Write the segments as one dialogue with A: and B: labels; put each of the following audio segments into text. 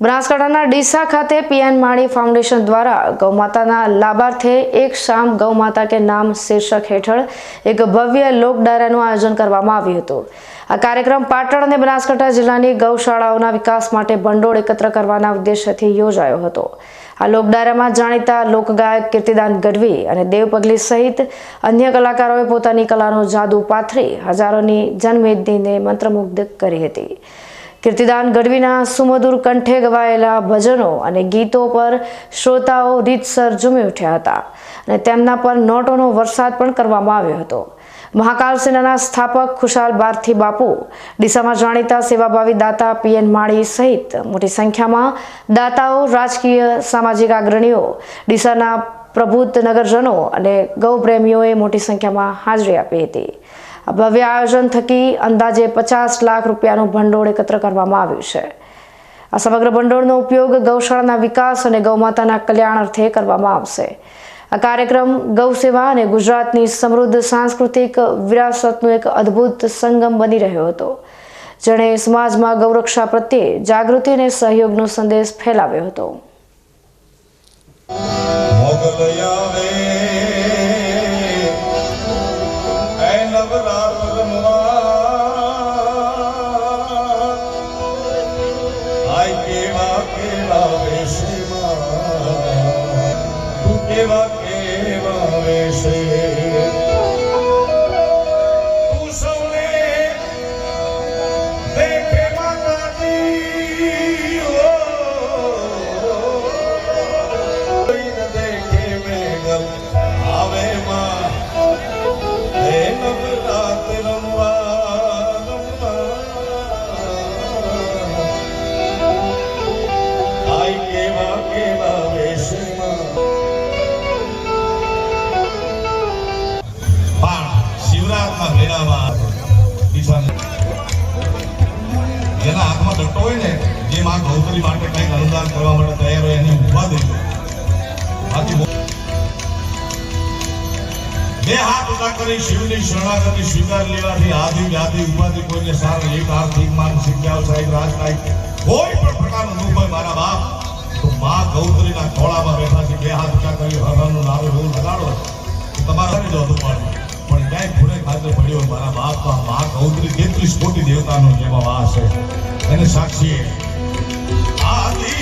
A: બનાસકાંઠાના ડીસા ખાતે પીએન માણી ફાઉન્ડેશન દ્વારા ગૌમાતાના લાભાર્થે એક શામ ગૌમાતા કે નામ શીર્ષક હેઠળ એક ભવ્ય લોક ડાયરાનું આયોજન કરવામાં આવ્યું હતું. આ કાર્યક્રમ પાટણ અને બનાસકાંઠા જિલ્લાની ગૌશાળાઓના વિકાસ માટે ભંડોળ એકત્ર કરવાના ઉદ્દેશ્યથી યોજાયો હતો. આ લોકડાયરામાં જાણીતા લોકગાયક કીર્તિદાન ગઢવી અને દેવ પગલી સહિત અન્ય કલાકારોએ પોતાની કલાનો જાદુ પાથરી, હજારોની જનમેદનીને મંત્રમુગ્ધ કરી હતી. કીર્તિદાન ગઢવીના સુમધુર કંઠે ગવાયેલા ભજનો અને ગીતો પર શ્રોતાઓ રીતસર ઝૂમી ઉઠ્યા હતા અને તેમના પર નોટોનો વરસાદ પણ કરવામાં આવ્યો હતો. મહાકાલ સેનાના સ્થાપક ખુશાલ બારથી બાપુ, ડીસામાં જાણીતા સેવાભાવી દાતા પીએન માળી સહિત મોટી સંખ્યામાં દાતાઓ, રાજકીય સામાજિક અગ્રણીઓ, ડીસાના પ્રબુદ્ધ નગરજનો અને ગૌપ્રેમીઓએ મોટી સંખ્યામાં હાજરી આપી હતી. ભવ્ય આયોજન થકી અંદાજે પચાસ લાખ રૂપિયાનું ભંડોળ એકત્ર કરવામાં આવ્યું છે. આ સમગ્ર ભંડોળનો ઉપયોગ ગૌશાળાના વિકાસ અને ગૌમાતાના કલ્યાણ અર્થે કરવામાં આવશે. આ કાર્યક્રમ ગૌસેવા અને ગુજરાતની સમૃદ્ધ સાંસ્કૃતિક વિરાસતનો એક અદ્ભુત સંગમ બની રહ્યો હતો. જેણે સમાજમાં ગૌરક્ષા પ્રત્યે જાગૃતિ અને સહયોગનો સંદેશ ફેલાવ્યો હતો.
B: કેવા કેવા વેશે. તું સૌને દેખે માતાજી દેખે મેઘલ આવે માં. હે નવરાત કેવા કેવા વેશમાં જેના હાથમાં દટ્ટો હોય ને, જે માં ગૌતરી માટે કંઈક અનુદાન કરવા માટે તૈયાર હોય એને ઊભા દેજો બે હાથ ઊભા કરી શિવની શરણાગતિ સ્વીકાર લેવાથી આદિ વ્યાધિ ઉપાધિ કોઈને સારા, એક આર્થિક માનસિક વ્યવસાયિક રાજકાયિક કોઈ પણ પ્રકારનું દુઃખ હોય, મારા બાપ, તો માં ગૌતરીના ખોળામાં બેઠા છે, બે હાથ ઊભા કરી ભગવાનનું નામ એવું લગાડો. તમારે કરી દો તો પણ ક્યાંય ખૂણે ખાતે પડ્યો, મારા બાપ, મા ગૌત્રી તેત્રીસ કોટી દેવતાનો જેમાં વાસ છે. એને સાક્ષી આદિ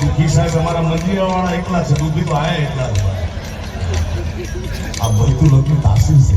B: દુઃખી સાહેબ મંદિરવાળા એકલા છે, દુઃખી તો આયા એકલા આ બધું લગ્ન તાસીર છે.